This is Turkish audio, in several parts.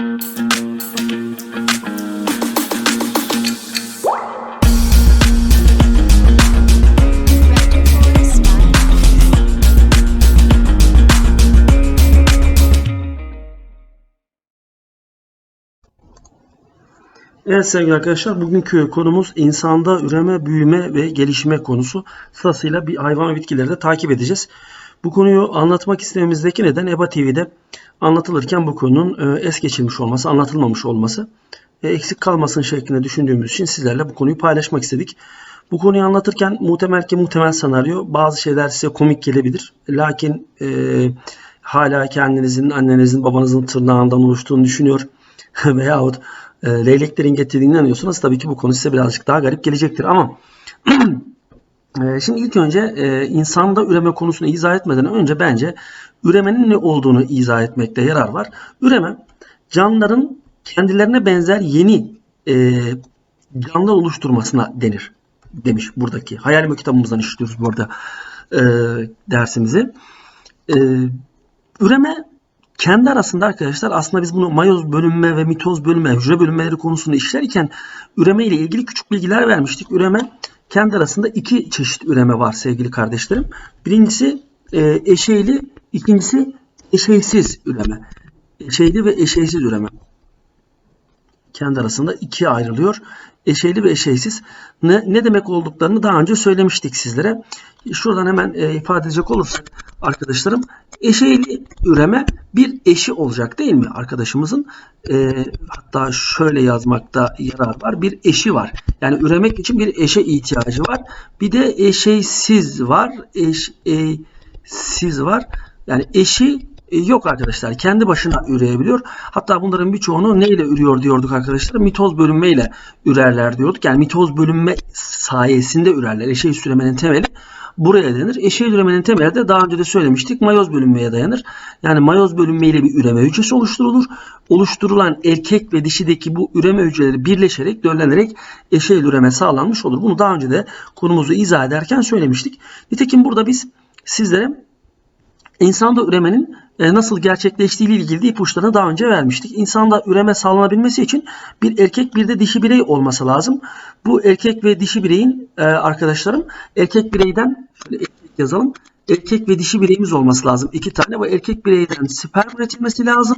Evet sevgili arkadaşlar bugünkü konumuz insanda üreme, büyüme ve gelişme konusu. Sırasıyla bir hayvan ve bitkileri de takip edeceğiz. Bu konuyu anlatmak istememizdeki neden EBA TV'de anlatılırken bu konunun e, es geçilmiş olması, anlatılmamış olması, e, eksik kalmasın şeklinde düşündüğümüz için sizlerle bu konuyu paylaşmak istedik. Bu konuyu anlatırken muhtemel ki muhtemel senaryo bazı şeyler size komik gelebilir. Lakin e, hala kendinizin, annenizin, babanızın tırnağından oluştuğunu düşünüyor veyahut e, leyleklerin getirdiğini inanıyorsanız tabii ki bu konu size birazcık daha garip gelecektir. Ama şimdi ilk önce e, insanda üreme konusunu izah etmeden önce bence üremenin ne olduğunu izah etmekte yarar var. Üreme canlıların kendilerine benzer yeni e, canlılar oluşturmasına denir demiş buradaki. Hayal kitabımızdan işliyoruz bu arada e, dersimizi. Üreme kendi arasında arkadaşlar aslında biz bunu mayoz bölünme ve mitoz bölünme, hücre bölünmeleri konusunu işlerken üreme ile ilgili küçük bilgiler vermiştik. Üreme kendi arasında iki çeşit üreme var sevgili kardeşlerim. Birincisi e, ikincisi eşeysiz üreme. Eşeyli ve eşeysiz üreme. Kendi arasında ikiye ayrılıyor. Eşeyli ve eşeysiz. Ne, ne demek olduklarını daha önce söylemiştik sizlere. Şuradan hemen e, ifade edecek olursak arkadaşlarım eşeyli üreme bir eşi olacak değil mi arkadaşımızın? E, hatta şöyle yazmakta yarar var. Bir eşi var. Yani üremek için bir eşe ihtiyacı var. Bir de eşeysiz var. Eşsiz var. Yani eşi e, yok arkadaşlar. Kendi başına üreyebiliyor. Hatta bunların birçoğunu neyle ürüyor diyorduk arkadaşlar? Mitoz bölünmeyle ürerler diyorduk. Yani mitoz bölünme sayesinde ürerler. Eşey üremenin temeli buraya denir. Eşey üremenin temeli de daha önce de söylemiştik mayoz bölünmeye dayanır. Yani mayoz bölünmeyle bir üreme hücresi oluşturulur. Oluşturulan erkek ve dişideki bu üreme hücreleri birleşerek, döllenerek eşey üreme sağlanmış olur. Bunu daha önce de konumuzu izah ederken söylemiştik. Nitekim burada biz sizlere insanda üremenin e, nasıl gerçekleştiği ile ilgili ipuçlarını daha önce vermiştik. İnsanda üreme sağlanabilmesi için bir erkek bir de dişi birey olması lazım. Bu erkek ve dişi bireyin e, arkadaşlarım erkek bireyden şöyle yazalım. Erkek ve dişi bireyimiz olması lazım. İki tane. Bu erkek bireyden sperm üretilmesi lazım.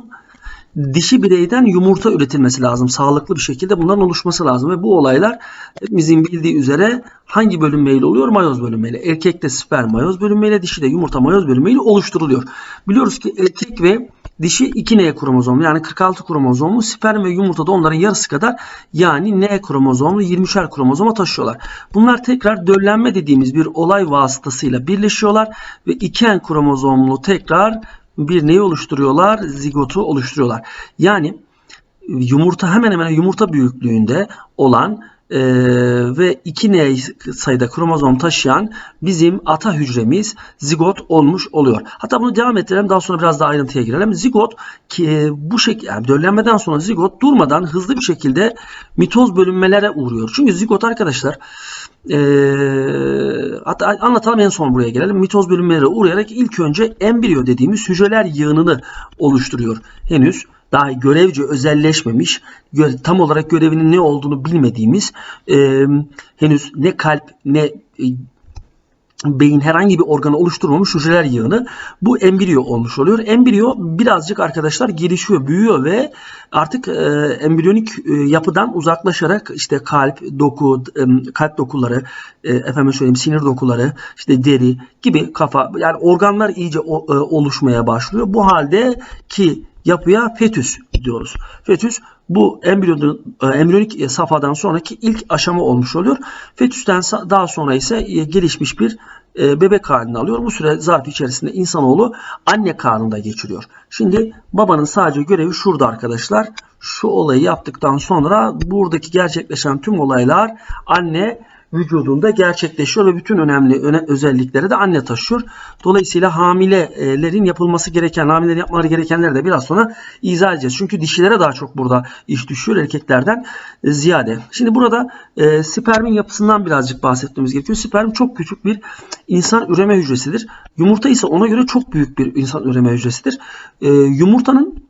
Dişi bireyden yumurta üretilmesi lazım. Sağlıklı bir şekilde bunların oluşması lazım. Ve bu olaylar hepimizin bildiği üzere hangi bölünmeyle oluyor? Mayoz bölünmeyle. Erkekte sperm mayoz bölünmeyle, dişi de yumurta mayoz bölünmeyle oluşturuluyor. Biliyoruz ki erkek ve dişi 2 N kromozomlu yani 46 kromozomlu sperm ve yumurta da onların yarısı kadar yani N kromozomlu 20'şer kromozoma taşıyorlar. Bunlar tekrar döllenme dediğimiz bir olay vasıtasıyla birleşiyorlar ve 2 N kromozomlu tekrar bir neyi oluşturuyorlar? Zigotu oluşturuyorlar. Yani yumurta hemen hemen yumurta büyüklüğünde olan e, ve 2 N sayıda kromozom taşıyan bizim ata hücremiz zigot olmuş oluyor. Hatta bunu devam ettirelim daha sonra biraz daha ayrıntıya girelim. Zigot ki bu şekilde yani döllenmeden sonra zigot durmadan hızlı bir şekilde mitoz bölünmelere uğruyor. Çünkü zigot arkadaşlar e, hatta anlatalım en son buraya gelelim. Mitoz bölünmelere uğrayarak ilk önce embriyo dediğimiz hücreler yığınını oluşturuyor. Henüz daha görevce özelleşmemiş, tam olarak görevinin ne olduğunu bilmediğimiz, e, henüz ne kalp ne e, beyin herhangi bir organı oluşturmamış hücreler yığını bu embriyo olmuş oluyor. Embriyo birazcık arkadaşlar gelişiyor, büyüyor ve artık e, embriyonik e, yapıdan uzaklaşarak işte kalp, doku, e, kalp dokuları, e, efendim söyleyeyim sinir dokuları, işte deri gibi kafa yani organlar iyice o, e, oluşmaya başlıyor. Bu halde ki yapıya fetüs diyoruz. Fetüs bu embriyonun e, embriyonik safhadan sonraki ilk aşama olmuş oluyor. Fetüsten daha sonra ise e, gelişmiş bir e, bebek halini alıyor. Bu süre zarfı içerisinde insanoğlu anne karnında geçiriyor. Şimdi babanın sadece görevi şurada arkadaşlar. Şu olayı yaptıktan sonra buradaki gerçekleşen tüm olaylar anne vücudunda gerçekleşiyor ve bütün önemli öne, özellikleri de anne taşıyor. Dolayısıyla hamilelerin yapılması gereken, hamilelerin yapmaları gerekenleri de biraz sonra izah edeceğiz. Çünkü dişilere daha çok burada iş düşüyor erkeklerden ziyade. Şimdi burada e, spermin yapısından birazcık bahsetmemiz gerekiyor. Sperm çok küçük bir insan üreme hücresidir. Yumurta ise ona göre çok büyük bir insan üreme hücresidir. E, yumurtanın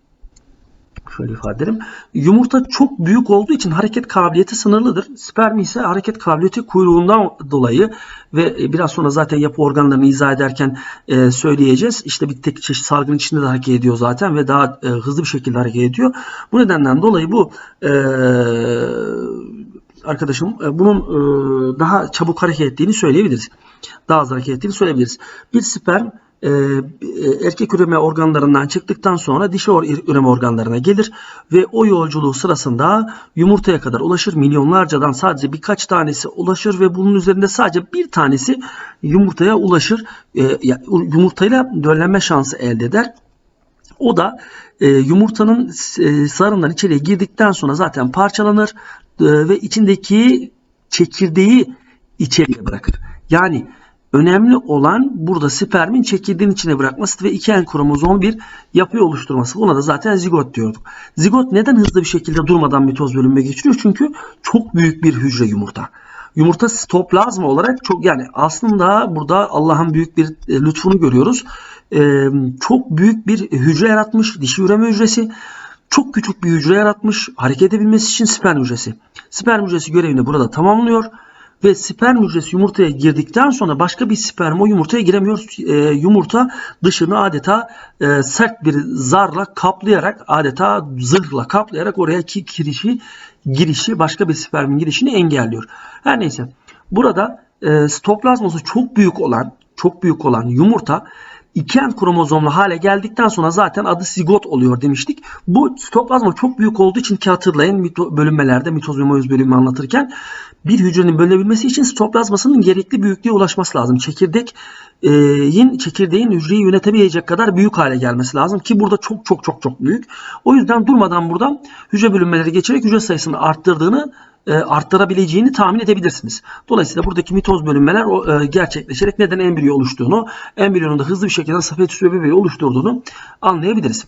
şöyle ifade edelim. Yumurta çok büyük olduğu için hareket kabiliyeti sınırlıdır. Sperm ise hareket kabiliyeti kuyruğundan dolayı ve e, biraz sonra zaten yapı organlarını izah ederken e, söyleyeceğiz. İşte bir tek çeşit salgın içinde de hareket ediyor zaten ve daha e, hızlı bir şekilde hareket ediyor. Bu nedenden dolayı bu e, arkadaşım e, bunun e, daha çabuk hareket ettiğini söyleyebiliriz. Daha az hareket ettiğini söyleyebiliriz. Bir sperm e, erkek üreme organlarından çıktıktan sonra dişi üreme organlarına gelir ve o yolculuğu sırasında yumurtaya kadar ulaşır. Milyonlarcadan sadece birkaç tanesi ulaşır ve bunun üzerinde sadece bir tanesi yumurtaya ulaşır. E, yumurtayla döllenme şansı elde eder. O da e, yumurtanın e, sarından içeriye girdikten sonra zaten parçalanır e, ve içindeki çekirdeği içeriye bırakır. Yani önemli olan burada spermin çekirdeğin içine bırakması ve iki en kromozom bir yapı oluşturması. Buna da zaten zigot diyorduk. Zigot neden hızlı bir şekilde durmadan mitoz bölünme geçiriyor? Çünkü çok büyük bir hücre yumurta. Yumurta sitoplazma olarak çok yani aslında burada Allah'ın büyük bir e, lütfunu görüyoruz. Ee, çok büyük bir hücre yaratmış. Dişi üreme hücresi. Çok küçük bir hücre yaratmış. Hareket edebilmesi için sperm hücresi. Sperm hücresi görevini burada tamamlıyor. Ve sperm hücresi yumurtaya girdikten sonra başka bir sperm o yumurtaya giremiyor. Ee, yumurta dışını adeta e, sert bir zarla kaplayarak adeta zırhla kaplayarak oraya ki girişi girişi başka bir spermin girişini engelliyor. Her neyse. Burada e, sitoplazması çok büyük olan çok büyük olan yumurta iken kromozomlu hale geldikten sonra zaten adı zigot oluyor demiştik. Bu sitoplazma çok büyük olduğu için ki hatırlayın mito, bölünmelerde mitoz ve meyoz bölümü anlatırken bir hücrenin bölünebilmesi için sitoplazmasının gerekli büyüklüğe ulaşması lazım. Çekirdek yin çekirdeğin hücreyi yönetebilecek kadar büyük hale gelmesi lazım ki burada çok çok çok çok büyük. O yüzden durmadan buradan hücre bölünmeleri geçerek hücre sayısını arttırdığını arttırabileceğini tahmin edebilirsiniz. Dolayısıyla buradaki mitoz bölünmeler gerçekleşerek neden embriyo oluştuğunu, embriyonun da hızlı bir şekilde safetüs ve bebeği oluşturduğunu anlayabiliriz.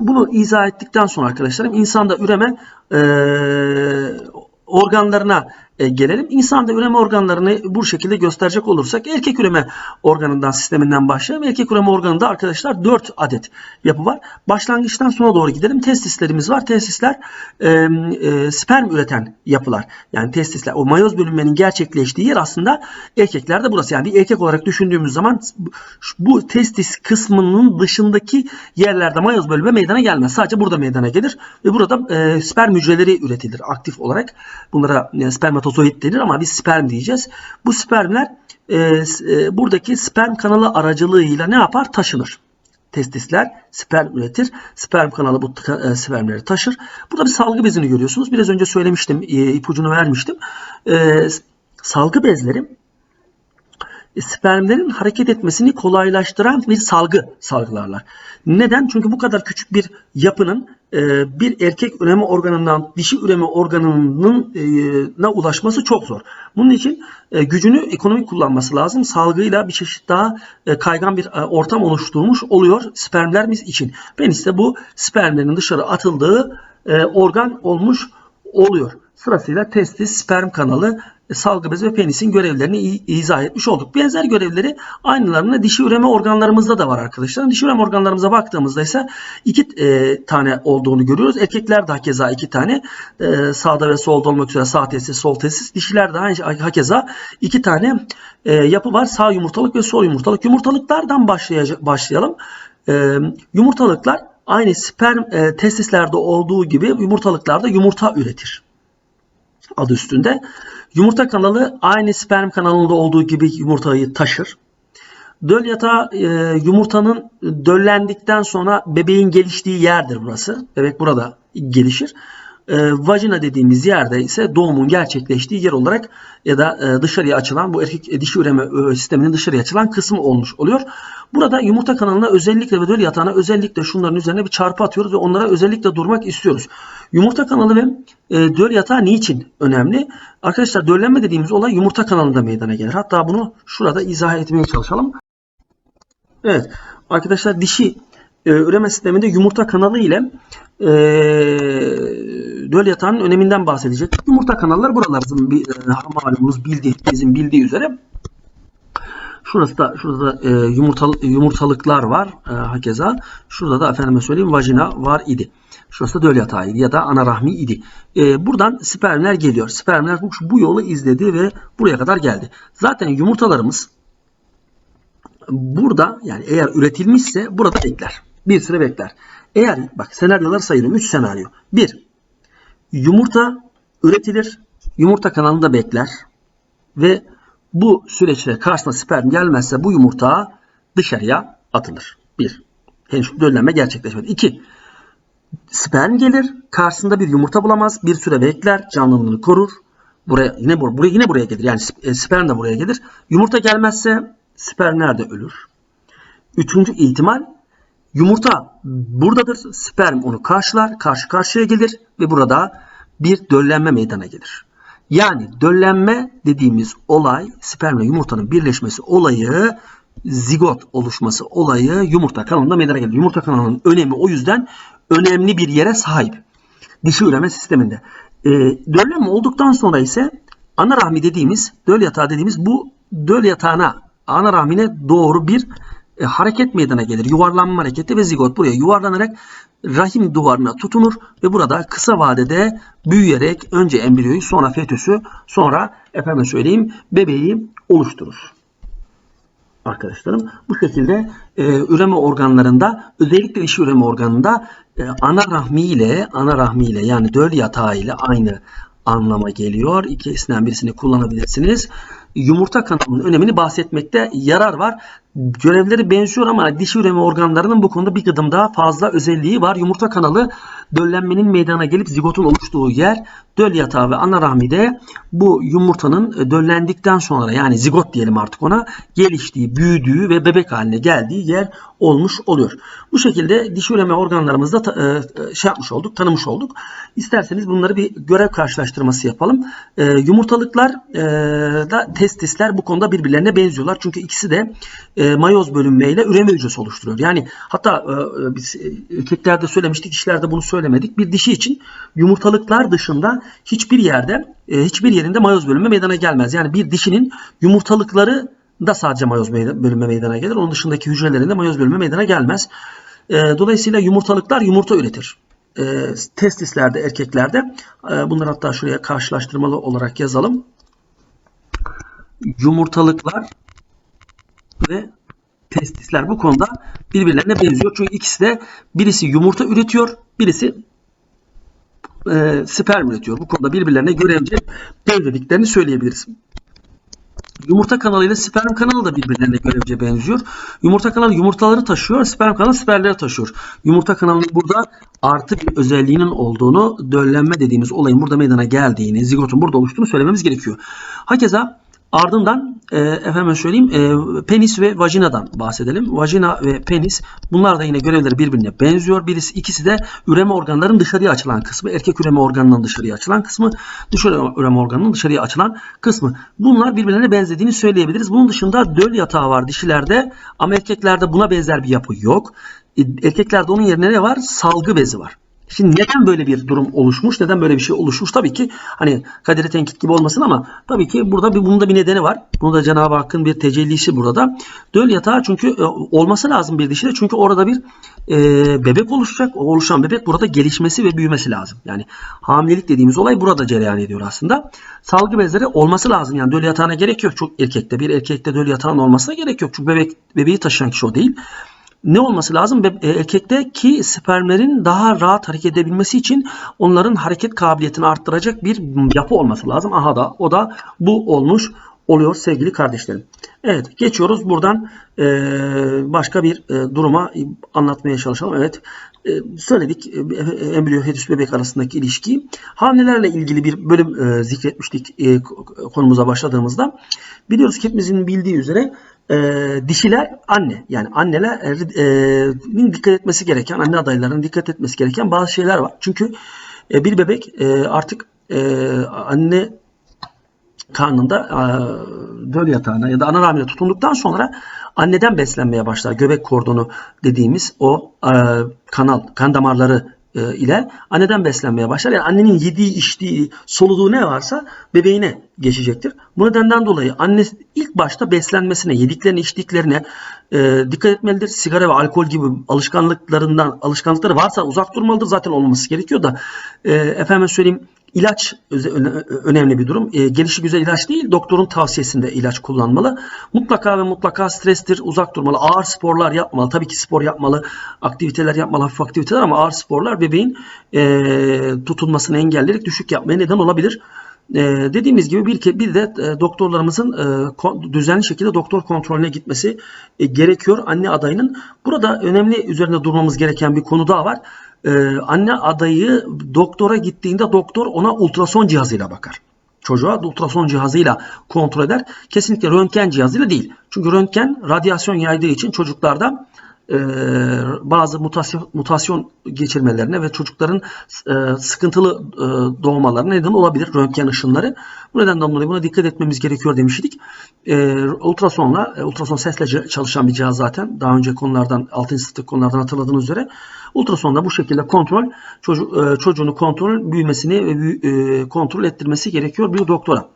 Bunu izah ettikten sonra arkadaşlarım insanda üreme e, organlarına e, gelelim. İnsanda üreme organlarını bu şekilde gösterecek olursak erkek üreme organından sisteminden başlayalım. Erkek üreme organında arkadaşlar 4 adet yapı var. Başlangıçtan sona doğru gidelim. Testislerimiz var. Testisler e, e, sperm üreten yapılar. Yani testisler o mayoz bölünmenin gerçekleştiği yer aslında erkeklerde burası. Yani bir erkek olarak düşündüğümüz zaman bu testis kısmının dışındaki yerlerde mayoz bölünme meydana gelmez. Sadece burada meydana gelir ve burada e, sperm hücreleri üretilir aktif olarak. Bunlara e, spermatozoid denir ama biz sperm diyeceğiz. Bu spermler e, e, buradaki sperm kanalı aracılığıyla ne yapar? Taşınır. Testisler sperm üretir. Sperm kanalı bu e, spermleri taşır. Burada bir salgı bezini görüyorsunuz. Biraz önce söylemiştim, e, ipucunu vermiştim. E, salgı bezleri spermlerin hareket etmesini kolaylaştıran bir salgı salgılarlar. Neden? Çünkü bu kadar küçük bir yapının e, bir erkek üreme organından dişi üreme organının e, ulaşması çok zor. Bunun için e, gücünü ekonomik kullanması lazım. Salgıyla bir çeşit daha kaygan bir ortam oluşturmuş oluyor spermlerimiz için. Penis de bu spermlerin dışarı atıldığı organ olmuş oluyor. Sırasıyla testis, sperm kanalı, salgı bezi ve penisin görevlerini izah etmiş olduk. Benzer görevleri aynılarını dişi üreme organlarımızda da var arkadaşlar. Dişi üreme organlarımıza baktığımızda ise iki e, tane olduğunu görüyoruz. Erkekler de hakeza iki tane e, sağda ve solda olmak üzere sağ testis, sol testis. Dişiler de aynı hakeza iki tane e, yapı var. Sağ yumurtalık ve sol yumurtalık. Yumurtalıklardan başlayalım. E, yumurtalıklar aynı sperm e, testislerde olduğu gibi yumurtalıklarda yumurta üretir adı üstünde. Yumurta kanalı aynı sperm kanalında olduğu gibi yumurtayı taşır. Döl yatağı e, yumurtanın döllendikten sonra bebeğin geliştiği yerdir burası. Bebek burada gelişir. E, vajina dediğimiz yerde ise doğumun gerçekleştiği yer olarak ya da e, dışarıya açılan bu erkek e, dişi üreme e, sisteminin dışarıya açılan kısmı olmuş oluyor. Burada yumurta kanalına özellikle ve döl yatağına özellikle şunların üzerine bir çarpı atıyoruz ve onlara özellikle durmak istiyoruz. Yumurta kanalı ve e, döl yatağı niçin önemli? Arkadaşlar döllenme dediğimiz olay yumurta kanalında meydana gelir. Hatta bunu şurada izah etmeye çalışalım. Evet arkadaşlar dişi e, üreme sisteminde yumurta kanalı ile e, döl yatağının öneminden bahsedecek. Yumurta kanalları buralar bir e, malumumuz bildiği, bildiği üzere. Şurası da şurada da e, yumurtalı, yumurtalıklar var e, hakeza. Şurada da efendime söyleyeyim vajina var idi. Şurası da döl yatağıydı ya da ana rahmi idi. Ee, buradan spermler geliyor. Spermler bu, bu yolu izledi ve buraya kadar geldi. Zaten yumurtalarımız burada yani eğer üretilmişse burada bekler. Bir süre bekler. Eğer bak senaryolar sayıyorum. 3 senaryo. 1. Yumurta üretilir. Yumurta kanalında bekler. Ve bu süreçte karşısına sperm gelmezse bu yumurta dışarıya atılır. 1. Henüz döllenme gerçekleşmedi. 2. Sperm gelir. Karşısında bir yumurta bulamaz. Bir süre bekler. Canlılığını korur. Buraya yine bur buraya yine buraya gelir. Yani e, sperm de buraya gelir. Yumurta gelmezse spermler de ölür. Üçüncü ihtimal yumurta buradadır. Sperm onu karşılar. Karşı karşıya gelir ve burada bir döllenme meydana gelir. Yani döllenme dediğimiz olay spermle yumurtanın birleşmesi olayı zigot oluşması olayı yumurta kanalında meydana gelir. Yumurta kanalının önemi o yüzden önemli bir yere sahip. Dişi üreme sisteminde. E, döllenme olduktan sonra ise ana rahmi dediğimiz, döl yatağı dediğimiz bu döl yatağına, ana rahmine doğru bir e, hareket meydana gelir. Yuvarlanma hareketi ve zigot buraya yuvarlanarak rahim duvarına tutunur ve burada kısa vadede büyüyerek önce embriyoyu sonra fetüsü sonra efendim söyleyeyim bebeği oluşturur arkadaşlarım. Bu şekilde e, üreme organlarında özellikle dişi üreme organında e, ana rahmi ile ana rahmi ile yani döl yatağı ile aynı anlama geliyor. İkisinden birisini kullanabilirsiniz. Yumurta kanalının önemini bahsetmekte yarar var. Görevleri benziyor ama dişi üreme organlarının bu konuda bir gıdım daha fazla özelliği var. Yumurta kanalı döllenmenin meydana gelip zigotun oluştuğu yer. Döl yatağı ve ana rahmide bu yumurtanın döllendikten sonra yani zigot diyelim artık ona geliştiği, büyüdüğü ve bebek haline geldiği yer olmuş oluyor. Bu şekilde dişi üreme organlarımızda e, şey yapmış olduk, tanımış olduk. İsterseniz bunları bir görev karşılaştırması yapalım. E, yumurtalıklar e, da testisler bu konuda birbirlerine benziyorlar. Çünkü ikisi de mayoz bölünmeyle üreme hücresi oluşturuyor. Yani hatta e, biz erkeklerde söylemiştik, dişilerde bunu söylemedik. Bir dişi için yumurtalıklar dışında hiçbir yerde hiçbir yerinde mayoz bölünme meydana gelmez. Yani bir dişinin yumurtalıkları da sadece mayoz bölünme meydana gelir. Onun dışındaki hücrelerinde mayoz bölünme meydana gelmez. E, dolayısıyla yumurtalıklar yumurta üretir. E, testislerde, erkeklerde e, bunları hatta şuraya karşılaştırmalı olarak yazalım. Yumurtalıklar ve testisler bu konuda birbirlerine benziyor. Çünkü ikisi de birisi yumurta üretiyor, birisi e, sperm üretiyor. Bu konuda birbirlerine görevce benzediklerini söyleyebiliriz. Yumurta kanalı ile sperm kanalı da birbirlerine görevce benziyor. Yumurta kanalı yumurtaları taşıyor, sperm kanalı spermleri taşıyor. Yumurta kanalının burada artı bir özelliğinin olduğunu, döllenme dediğimiz olayın burada meydana geldiğini, zigotun burada oluştuğunu söylememiz gerekiyor. Hakeza Ardından e, efendim söyleyeyim e, penis ve vajinadan bahsedelim. Vajina ve penis bunlar da yine görevleri birbirine benziyor. Birisi ikisi de üreme organlarının dışarıya açılan kısmı. Erkek üreme organının dışarıya açılan kısmı. Dış üreme organının dışarıya açılan kısmı. Bunlar birbirlerine benzediğini söyleyebiliriz. Bunun dışında döl yatağı var dişilerde ama erkeklerde buna benzer bir yapı yok. E, erkeklerde onun yerine ne var? Salgı bezi var. Şimdi neden böyle bir durum oluşmuş? Neden böyle bir şey oluşmuş? Tabii ki hani kaderi tenkit gibi olmasın ama tabii ki burada bir bunun da bir nedeni var. Bunu da Cenab-ı Hakk'ın bir tecellisi burada. Döl yatağı çünkü e, olması lazım bir dişide. Çünkü orada bir e, bebek oluşacak. O oluşan bebek burada gelişmesi ve büyümesi lazım. Yani hamilelik dediğimiz olay burada cereyan ediyor aslında. Salgı bezleri olması lazım. Yani döl yatağına gerek yok. Çok erkekte bir erkekte döl yatağının olmasına gerek yok. Çünkü bebek bebeği taşıyan kişi o değil ne olması lazım? E, erkekteki spermlerin daha rahat hareket edebilmesi için onların hareket kabiliyetini arttıracak bir yapı olması lazım. Aha da o da bu olmuş oluyor sevgili kardeşlerim. Evet geçiyoruz buradan e, başka bir e, duruma anlatmaya çalışalım. Evet söyledik embriyo fetüs bebek arasındaki ilişkiyi. Hamilelerle ilgili bir bölüm zikretmiştik konumuza başladığımızda. Biliyoruz ki hepimizin bildiği üzere e, dişiler anne yani annelerin e, dikkat etmesi gereken anne adaylarının dikkat etmesi gereken bazı şeyler var. Çünkü e, bir bebek e, artık e, anne karnında e, döl yatağına ya da ana rahmine tutunduktan sonra anneden beslenmeye başlar. Göbek kordonu dediğimiz o e, kanal, kan damarları ile anneden beslenmeye başlar. Yani annenin yediği, içtiği, soluduğu ne varsa bebeğine geçecektir. Bu nedenden dolayı anne ilk başta beslenmesine, yediklerine, içtiklerine e, dikkat etmelidir. Sigara ve alkol gibi alışkanlıklarından alışkanlıkları varsa uzak durmalıdır. Zaten olması gerekiyor da e, efendim söyleyeyim ilaç önemli bir durum. E, gelişi güzel ilaç değil, doktorun tavsiyesinde ilaç kullanmalı. Mutlaka ve mutlaka strestir, uzak durmalı. Ağır sporlar yapmalı. Tabii ki spor yapmalı, aktiviteler yapmalı, hafif aktiviteler ama ağır sporlar bebeğin e, tutulmasını engelleyerek düşük yapmaya neden olabilir. E, dediğimiz gibi bir, bir de e, doktorlarımızın e, düzenli şekilde doktor kontrolüne gitmesi e, gerekiyor anne adayının. Burada önemli üzerinde durmamız gereken bir konu daha var. E, anne adayı doktora gittiğinde doktor ona ultrason cihazıyla bakar. Çocuğa ultrason cihazıyla kontrol eder. Kesinlikle röntgen cihazıyla değil. Çünkü röntgen radyasyon yaydığı için çocuklarda e, bazı mutasyon, mutasyon geçirmelerine ve çocukların e, sıkıntılı e, doğmalarına neden olabilir röntgen ışınları. Bu nedenden dolayı buna dikkat etmemiz gerekiyor demiştik. E, ultrasonla, ultrason sesle çalışan bir cihaz zaten. Daha önce konulardan, 6. sınıftaki konulardan hatırladığınız üzere. Ultrasonda bu şekilde kontrol, çocuk, e, çocuğunu kontrol, büyümesini ve kontrol ettirmesi gerekiyor bir doktora.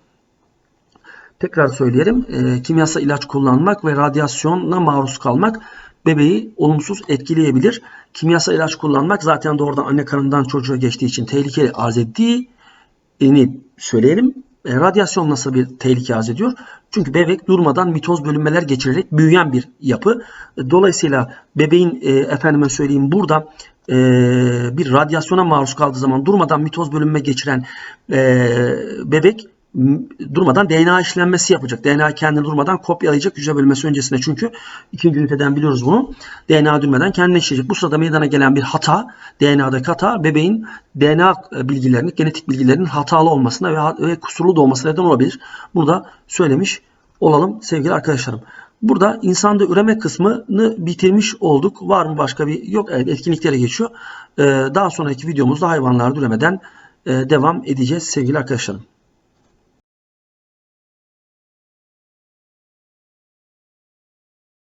Tekrar söyleyelim. E, kimyasal ilaç kullanmak ve radyasyona maruz kalmak bebeği olumsuz etkileyebilir. Kimyasal ilaç kullanmak zaten doğrudan anne karnından çocuğa geçtiği için tehlikeli arz ettiğini söyleyelim. E, radyasyon nasıl bir tehlike arz ediyor? Çünkü bebek durmadan mitoz bölünmeler geçirerek büyüyen bir yapı. E, Dolayısıyla bebeğin e, efendime söyleyeyim burada e, bir radyasyona maruz kaldığı zaman durmadan mitoz bölünme geçiren e, bebek durmadan DNA işlenmesi yapacak. DNA kendini durmadan kopyalayacak hücre bölünmesi öncesinde çünkü ikinci üniteden biliyoruz bunu. DNA durmadan kendine işleyecek. Bu sırada meydana gelen bir hata, DNA'daki hata bebeğin DNA bilgilerinin, genetik bilgilerinin hatalı olmasına ve, ve kusurlu doğmasına neden olabilir. Burada söylemiş olalım sevgili arkadaşlarım. Burada insanda üreme kısmını bitirmiş olduk. Var mı başka bir? Yok evet etkinliklere geçiyor. Ee, daha sonraki videomuzda hayvanlarda üremeden e, devam edeceğiz sevgili arkadaşlarım.